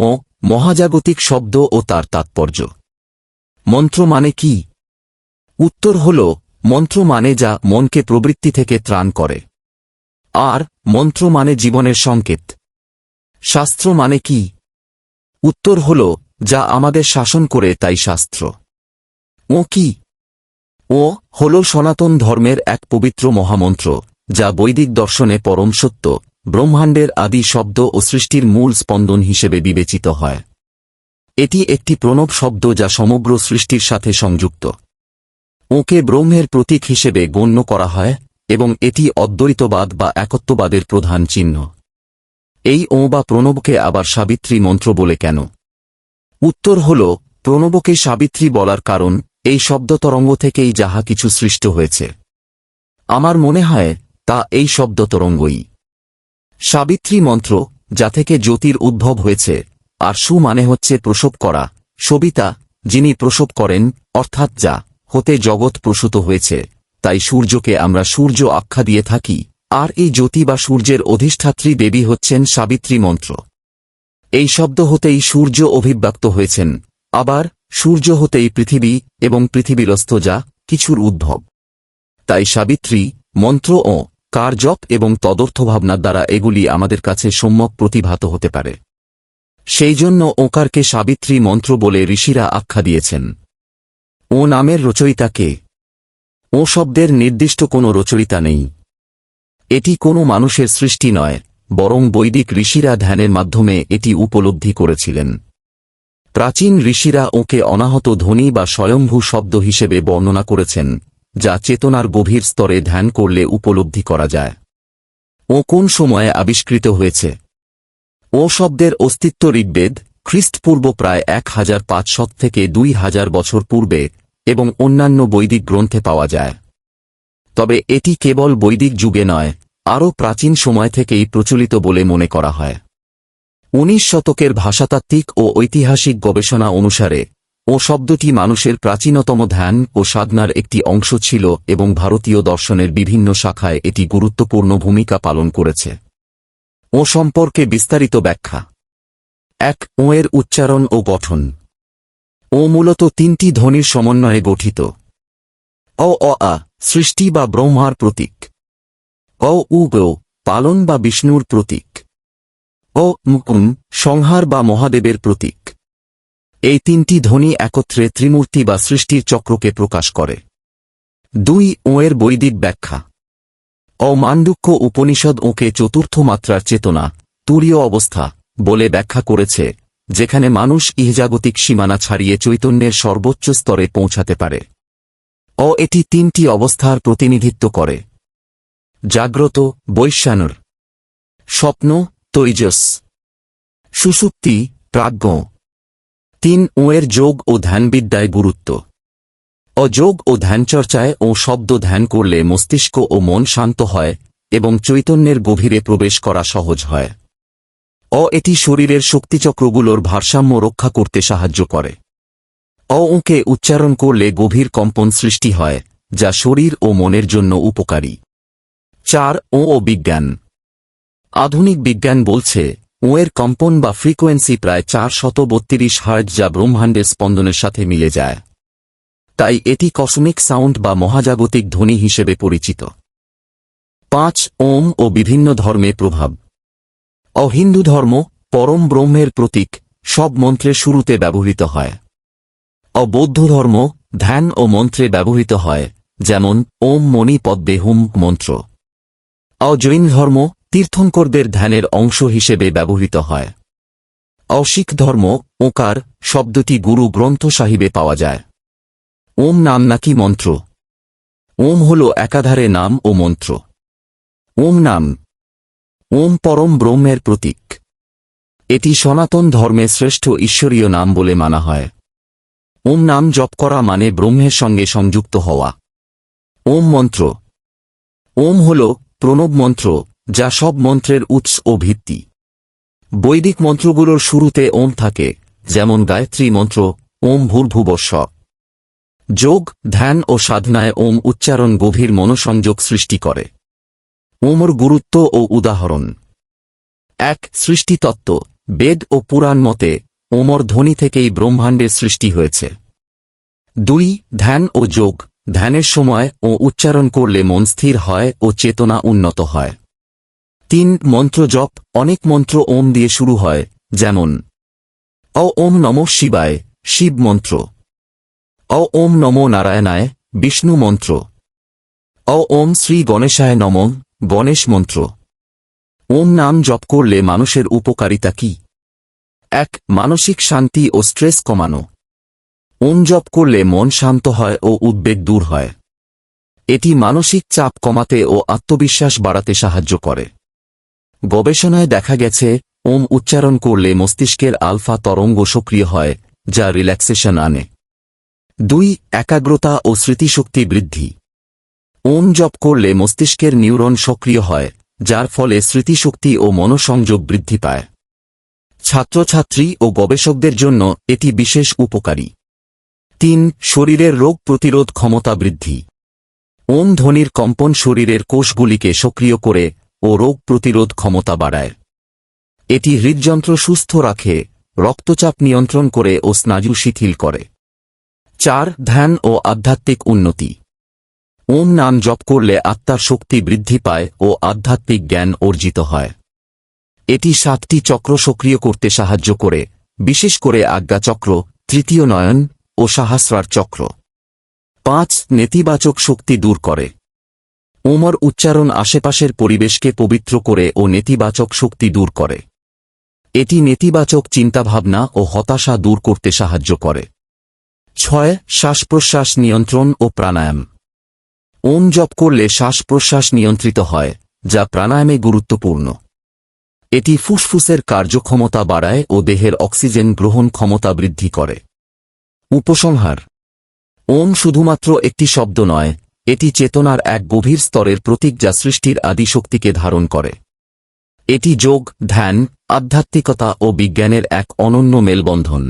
ও মহাজাগতিক শব্দ ও তার তাৎপর্য। মন্ত্র মানে কি? উত্তর হল, মন্ত্র মানে যা মনকে প্রবৃত্তি থেকে ত্রাণ করে। আর, মন্ত্র মানে জীবনের সংকেত। শাস্ত্র মানে কি? উত্তর হল, যা আমাদের শাসন করে তাই শাস্ত্র। ও কি? ও হল সনাতন ধর্মের এক পবিত্র মহামন্ত্র, যা বৈদিক দর্শনে পরম সত্য ব্রহ্মাণ্ডের আদি শব্দ ও সৃষ্টির মূল স্পন্দন হিসেবে বিবেচিত হয়। এটি একটি প্রণব শব্দ যা সমগ্র সৃষ্টির সাথে সংযুক্ত। ওকে ব্রহ্মের প্রতীক হিসেবে গণ্য করা হয় এবং এটি অদ্বৈতবাদ বা একত্ববাদের প্রধান চিহ্ন। এই ও বা প্রণবকে আবার সাবিত্রী মন্ত্র বলে কেন? উত্তর হল, প্রণবকে সাবিত্রী বলার কারণ এই শব্দতরঙ্গ থেকেই যাহা কিছু সৃষ্ট হয়েছে। আমার মনে হয়, তা এই শব্দতরঙ্গই। সাবিত্রী মন্ত্র, যা থেকে জ্যোতির উদ্ভব হয়েছে, আর সু মানে হচ্ছে প্রসব করা। সবিতা, যিনি প্রসব করেন, অর্থাৎ যা হতে জগৎ প্রসূত হয়েছে, তাই সূর্যকে আমরা সূর্য আখ্যা দিয়ে থাকি। আর এই জ্যোতি বা সূর্যের অধিষ্ঠাত্রী দেবী হচ্ছেন সাবিত্রী মন্ত্র। এই শব্দ হতেই সূর্য অভিব্যক্ত হয়েছেন। আবার সূর্য হতেই পৃথিবী এবং পৃথিবীরস্থ যা কিছুর উদ্ভব। তাই সাবিত্রী মন্ত্র ও কার্যপ এবং তদর্থভাবনার দ্বারা এগুলি আমাদের কাছে সম্যক প্রতিভাত হতে পারে। সেই জন্য ওকারকে সাবিত্রী মন্ত্র বলে ঋষিরা আখ্যা দিয়েছেন। ও নামের রচয়িতা কে? ও শব্দের নির্দিষ্ট কোনো রচয়িতা নেই। এটি কোনো মানুষের সৃষ্টি নয়, বরং বৈদিক ঋষিরা ধ্যানের মাধ্যমে এটি উপলব্ধি করেছিলেন। প্রাচীন ঋষিরা ওকে অনাহত ধ্বনি বা স্বয়ম্ভূ শব্দ হিসেবে বর্ণনা করেছেন। যা চেতনার গভীর স্তরে ধ্যান করলে উপলব্ধি করা যায়। ও কোন সময়ে আবিষ্কৃত হয়েছে? ও শব্দের অস্তিত্ব ঋগ্বেদ খ্রিস্টপূর্ব প্রায় এক হাজার পাঁচশত থেকে দুই হাজার বছর পূর্বে এবং অন্যান্য বৈদিক গ্রন্থে পাওয়া যায়। তবে এটি কেবল বৈদিক যুগে নয়, আরও প্রাচীন সময় থেকেই প্রচলিত বলে মনে করা হয়। উনিশ শতকের ভাষাতাত্ত্বিক ও ঐতিহাসিক গবেষণা অনুসারে ও শব্দটি মানুষের প্রাচীনতম ধ্যান ও সাধনার একটি অংশ ছিল এবং ভারতীয় দর্শনের বিভিন্ন শাখায় এটি গুরুত্বপূর্ণ ভূমিকা পালন করেছে। ও সম্পর্কে বিস্তারিত ব্যাখ্যা। এক, ও এর উচ্চারণ ও গঠন। ও মূলত তিনটি ধ্বনির সমন্বয়ে গঠিত। অ অ, আ, সৃষ্টি বা ব্রহ্মার প্রতীক। অ, উ পালন বা বিষ্ণুর প্রতীক। ও মুকুন, সংহার বা মহাদেবের প্রতীক। এই তিনটি ধ্বনি একত্রে ত্রিমূর্তি বা সৃষ্টির চক্রকে প্রকাশ করে। দুই ও এর বৈদিক ব্যাখ্যা। অমান্ডুক্য উপনিষদ ওকে চতুর্থ মাত্রার চেতনা, তুরীয় অবস্থা, বলে ব্যাখ্যা করেছে, যেখানে মানুষ ইহজাগতিক সীমানা ছাড়িয়ে চৈতন্যের সর্বোচ্চ স্তরে পৌঁছাতে পারে। অ, এটি তিনটি অবস্থার প্রতিনিধিত্ব করে। জাগ্রত, বৈশ্যানর। স্বপ্ন, তৈজস। সুসুপ্তি, প্রাজ্ঞ। তিন ও এর যোগ ও ধ্যানবিদ্যায় গুরুত্ব। অযোগ ও ধ্যানচর্চায় ও শব্দ ধ্যান করলে মস্তিষ্ক ও মন শান্ত হয় এবং চৈতন্যের গভীরে প্রবেশ করা সহজ হয়। অ এটি শরীরের শক্তিচক্রগুলোর ভারসাম্য রক্ষা করতে সাহায্য করে। অ ওকে উচ্চারণ করলে গভীর কম্পন সৃষ্টি হয়, যা শরীর ও মনের জন্য উপকারী। চার, ও ও বিজ্ঞান। আধুনিক বিজ্ঞান বলছে ও এর কম্পন বা ফ্রিকোয়েন্সি প্রায় চার শত বত্রিশ হার্জ যা ব্রহ্মাণ্ডের স্পন্দনের সাথে মিলে যায়। তাই এটি কসমিক সাউন্ড বা মহাজাগতিক ধ্বনি হিসেবে পরিচিত। পাঁচ, ওম ও বিভিন্ন ধর্মে প্রভাব। অহিন্দু ধর্ম, পরম ব্রহ্মের প্রতীক, সব মন্ত্রের শুরুতে ব্যবহৃত হয়। অবৌদ্ধ ধর্ম, ধ্যান ও মন্ত্রে ব্যবহৃত হয়, যেমন, ওম মণি পদ্মে হুম মন্ত্র। অজৈন ধর্ম তীর্থঙ্করদের ধ্যানের অংশ হিসেবে ব্যবহৃত হয়। অশিখ ধর্ম, ওকার শব্দটি গুরু গ্রন্থ সাহিবে পাওয়া যায়। ওম নাম নাকি মন্ত্র? ওম হল একাধারে নাম ও মন্ত্র। ওম নাম। ওম পরম ব্রহ্মের প্রতীক। এটি সনাতন ধর্মে শ্রেষ্ঠ ঈশ্বরীয় নাম বলে মানা হয়। ওম নাম জপ করা মানে ব্রহ্মের সঙ্গে সংযুক্ত হওয়া। ওম মন্ত্র। ওম হল প্রণব মন্ত্র। যা সব মন্ত্রের উৎস ও ভিত্তি। বৈদিক মন্ত্রগুলোর শুরুতে ওম থাকে, যেমন গায়ত্রী মন্ত্র, ওম ভূর্ভুবস্ব যোগ, ধ্যান ও সাধনায় ওম উচ্চারণ গভীর মনোসংযোগ সৃষ্টি করে। ওমর গুরুত্ব ও উদাহরণ। এক, সৃষ্টিতত্ত্ব, বেদ ও পুরাণ মতে, ওমর ধ্বনি থেকেই ব্রহ্মাণ্ডের সৃষ্টি হয়েছে। দুই, ধ্যান ও যোগ, ধ্যানের সময় ও উচ্চারণ করলে মন স্থির হয় ও চেতনা উন্নত হয়। তিন মন্ত্র জপ, অনেক মন্ত্র ওম দিয়ে শুরু হয়, যেমন, অ ওম নম শিবায়, শিব মন্ত্র। অ ওম নম নারায়ণায়, বিষ্ণু মন্ত্র। অ ওম শ্রী গণেশায় নম, গণেশ মন্ত্র। ওম নাম জপ করলে মানুষের উপকারিতা কি? এক, মানসিক শান্তি ও স্ট্রেস কমানো। ওম জপ করলে মন শান্ত হয় ও উদ্বেগ দূর হয়। এটি মানসিক চাপ কমাতে ও আত্মবিশ্বাস বাড়াতে সাহায্য করে। গবেষণায় দেখা গেছে, ওম উচ্চারণ করলে মস্তিষ্কের আলফা তরঙ্গ সক্রিয় হয়, যা রিল্যাক্সেশন আনে। দুই, একাগ্রতা ও স্মৃতিশক্তি বৃদ্ধি। ওম জপ করলে মস্তিষ্কের নিউরন সক্রিয় হয়, যার ফলে স্মৃতিশক্তি ও মনোসংযোগ বৃদ্ধি পায়। ছাত্রছাত্রী ও গবেষকদের জন্য এটি বিশেষ উপকারী। তিন, শরীরের রোগ প্রতিরোধ ক্ষমতা বৃদ্ধি। ওম ধ্বনির কম্পন শরীরের কোষগুলিকে সক্রিয় করে ও রোগ প্রতিরোধ ক্ষমতা বাড়ায়। এটি হৃদযন্ত্র সুস্থ রাখে, রক্তচাপ নিয়ন্ত্রণ করে ও স্নায়ু শিথিল করে। চার, ধ্যান ও আধ্যাত্মিক উন্নতি। ওম নাম জপ করলে আত্মার শক্তি বৃদ্ধি পায় ও আধ্যাত্মিক জ্ঞান অর্জিত হয়। এটি সাতটি চক্র সক্রিয় করতে সাহায্য করে, বিশেষ করে আজ্ঞাচক্র, তৃতীয় নয়ন ও সাহাস্রার চক্র। পাঁচ, নেতিবাচক শক্তি দূর করে। ওমর উচ্চারণ আশেপাশের পরিবেশকে পবিত্র করে ও নেতিবাচক শক্তি দূর করে। এটি নেতিবাচক চিন্তাভাবনা ও হতাশা দূর করতে সাহায্য করে। ছয় শ্বাস প্রশ্বাস নিয়ন্ত্রণ ও প্রাণায়াম। ওম জপ করলে শ্বাস প্রশ্বাস নিয়ন্ত্রিত হয়, যা প্রাণায়ামে গুরুত্বপূর্ণ। এটি ফুসফুসের কার্যক্ষমতা বাড়ায় ও দেহের অক্সিজেন গ্রহণ ক্ষমতা বৃদ্ধি করে। উপসংহার। ওম শুধুমাত্র একটি শব্দ নয় এটি চেতনার এক গভীর স্তরের প্রতীক যা সৃষ্টির আদিশক্তিকে ধারণ করে। এটি যোগ, ধ্যান, আধ্যাত্মিকতা ও বিজ্ঞানের এক অনন্য মেলবন্ধন।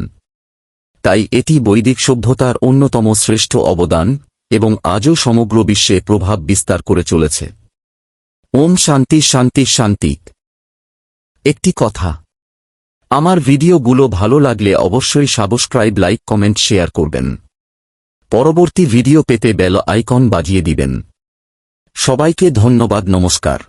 তাই এটি বৈদিক সভ্যতার অন্যতম শ্রেষ্ঠ অবদান এবং আজও সমগ্র বিশ্বে প্রভাব বিস্তার করে চলেছে। ওম শান্তি শান্তি শান্তি। একটি কথা। আমার ভিডিওগুলো ভালো লাগলে অবশ্যই সাবস্ক্রাইব, লাইক, কমেন্ট, শেয়ার করবেন। পরবর্তী ভিডিও পেতে বেল আইকন বাজিয়ে দিবেন। সবাইকে ধন্যবাদ নমস্কার।